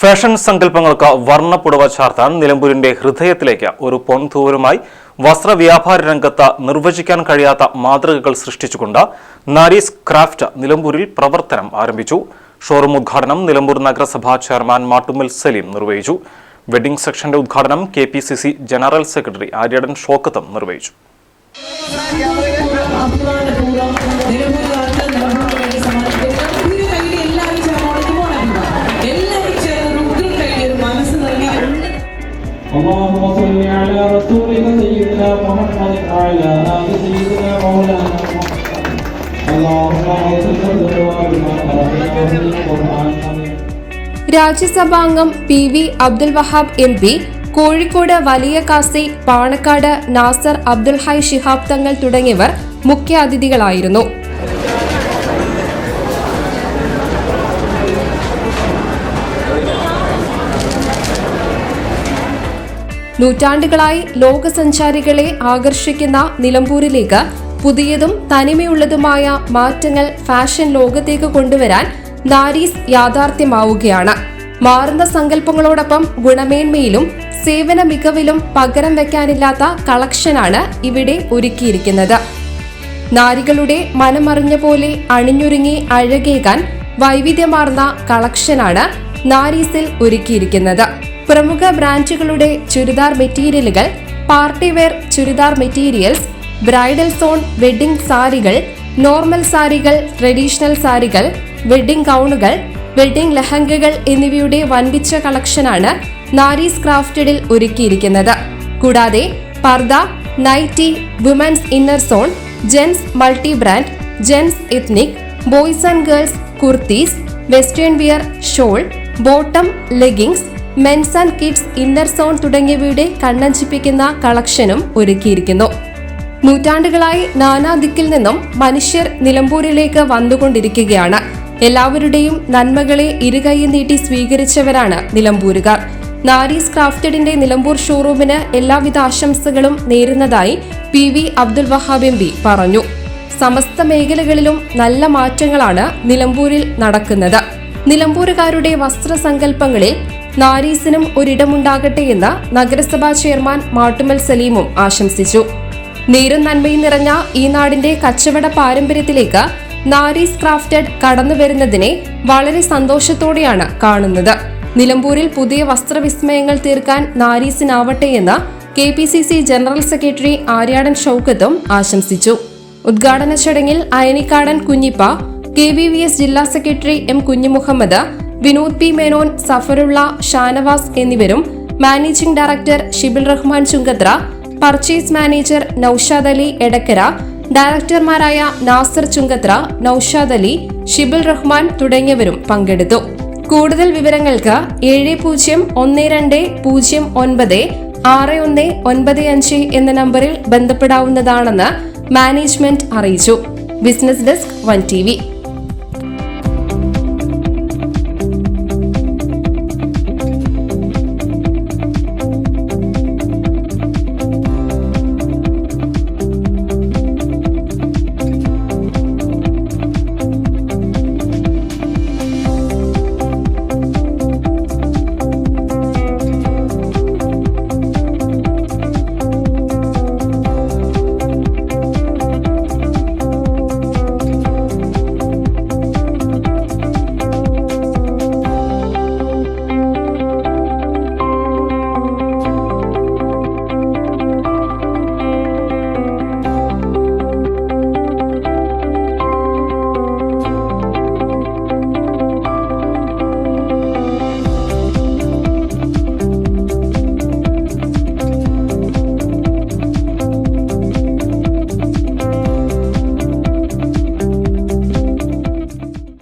Fashion സങ്കല്പങ്ങൾക്ക് വർണപ്പുടവ ചാർത്താൻ നിലമ്പൂരിന്റെ ഹൃദയത്തിലേക്ക് ഒരു പൊൻതൂവലുമായി വസ്ത്രവ്യാപാര രംഗത്ത് നിർവചിക്കാൻ കഴിയാത്ത മാതൃകകൾ സൃഷ്ടിച്ചുകൊണ്ട് നാരീസ് ക്രാഫ്റ്റ് നിലമ്പൂരിൽ പ്രവർത്തനം ആരംഭിച്ചു. ഷോറൂം ഉദ്ഘാടനം നിലമ്പൂർ നഗരസഭാ ചെയർമാൻ മാട്ടുമിൽ സലീം നിർവഹിച്ചു. വെഡിംഗ് സെക്ഷന്റെ ഉദ്ഘാടനം കെ ജനറൽ സെക്രട്ടറി ആര്യടൻ ഷോക്കത്തും നിർവഹിച്ചു. اللهم صل على رسولك سيدنا محمد وعلى آل سيدنا مولانا محمد اللهم اغفر لنا بما قرأنا في القرآن العظيم രാജ്യസഭാംഗം P V Abdul Wahab M P Kozhikode വലിയ കാസി പാണക്കാട് നാസർ അബ്ദുൽ ഹൈ ശിഹാബ് തങ്ങൾ തുടങ്ങിയവർ മുഖ്യാതിഥികളായിരുന്നു നൂറ്റാണ്ടുകളായി ലോകസഞ്ചാരികളെ ആകർഷിക്കുന്ന നിലമ്പൂരിലേക്ക് പുതിയതും തനിമയുള്ളതുമായ മാറ്റങ്ങൾ ഫാഷൻ ലോകത്തേക്ക് കൊണ്ടുവരാൻ നാരീസ് യാഥാർത്ഥ്യമാവുകയാണ്. മാറുന്ന സങ്കല്പങ്ങളോടൊപ്പം ഗുണമേന്മയിലും സേവന മികവിലും പകരം വെക്കാനില്ലാത്ത കളക്ഷനാണ് ഇവിടെ ഒരുക്കിയിരിക്കുന്നത്. നാരികളുടെ മനമറിഞ്ഞ പോലെ അണിഞ്ഞൊരുങ്ങി അഴകേകാൻ വൈവിധ്യമാർന്ന കളക്ഷനാണ് നാരീസിൽ ഒരുക്കിയിരിക്കുന്നത്. പ്രമുഖ ബ്രാൻഡുകളുടെ ചുരിദാർ മെറ്റീരിയലുകൾ party wear churidar materials bridal zone wedding സാരികൾ നോർമൽ സാരികൾ ട്രഡീഷണൽ സാരികൾ വെഡിംഗ് ഗൗണുകൾ വെഡിംഗ് ലഹങ്കകൾ എന്നിവയുടെ വൻപിച്ച കളക്ഷനാണ് നാരീസ് ക്രാഫ്റ്റഡിൽ ഒരുക്കിയിരിക്കുന്നത്. കൂടാതെ പർദ nighty women's inner zone gents multi brand gents ethnic boys and girls kurtis western wear shawl bottom leggings men's and kids inner zone തുടങ്ങിയവയുടെ കണ്ണഞ്ചിപ്പിക്കുന്ന കളക്ഷനും ഒരുക്കിയിരിക്കുന്നു. നൂറ്റാണ്ടുകളായി നാനാദിക്കിൽ നിന്നും മനുഷ്യർ നിലമ്പൂരിലേക്ക് വന്നുകൊണ്ടിരിക്കുകയാണ്. എല്ലാവരുടെയും നന്മകളെ ഇരുകൈ നീട്ടി സ്വീകരിച്ചവരാണ് നിലമ്പൂരുകാർ. നാരീസ് ക്രാഫ്റ്റഡിന്റെ നിലമ്പൂർ ഷോറൂമിന് എല്ലാവിധ ആശംസകളും നേരുന്നതായി P V Abdul Wahab M P പറഞ്ഞു. സമസ്ത മേഖലകളിലും നല്ല മാറ്റങ്ങളാണ് നിലമ്പൂരിൽ നടക്കുന്നത്. നിലമ്പൂരുകാരുടെ വസ്ത്രസങ്കല്പങ്ങളിൽ നാരീസിനും ഒരിടമുണ്ടാകട്ടെ എന്ന് നഗരസഭാ ചെയർമാൻ മാട്ടുമൽ സലീമും ആശംസിച്ചു. നീരും നന്മയും നിറഞ്ഞ ഈ നാടിന്റെ കച്ചവട പാരമ്പര്യത്തിലേക്ക് നാരീസ് ക്രാഫ്റ്റഡ് കടന്നു വരുന്നതിനെ വളരെ സന്തോഷത്തോടെയാണ് കാണുന്നത്. നിലമ്പൂരിൽ പുതിയ വസ്ത്രവിസ്മയങ്ങൾ തീർക്കാൻ നാരീസിനാവട്ടെ എന്ന് K P C C general secretary Aryadan ഷൌക്കത്തും ആശംസിച്ചു. ഉദ്ഘാടന ചടങ്ങിൽ Ayanikkadan Kunhippa K V V S ജില്ലാ secretary M Kunhumuhammad Vinod P Menon Safarulla Shanavas എന്നിവരും managing director Shibil Rahman Chungathara purchase manager Naushad Ali Edakkara ഡയറക്ടർമാരായ Nasar Chungathara Naushad Ali Shibil Rahman തുടങ്ങിയവരും പങ്കെടുത്തു. കൂടുതൽ വിവരങ്ങൾക്ക് ഏഴ് പൂജ്യം ഒന്ന് രണ്ട് പൂജ്യം ഒൻപത് ആറ് ഒന്ന് ഒൻപത് അഞ്ച് എന്ന നമ്പറിൽ ബന്ധപ്പെടാവുന്നതാണെന്ന് മാനേജ്മെന്റ് അറിയിച്ചു. Business desk one T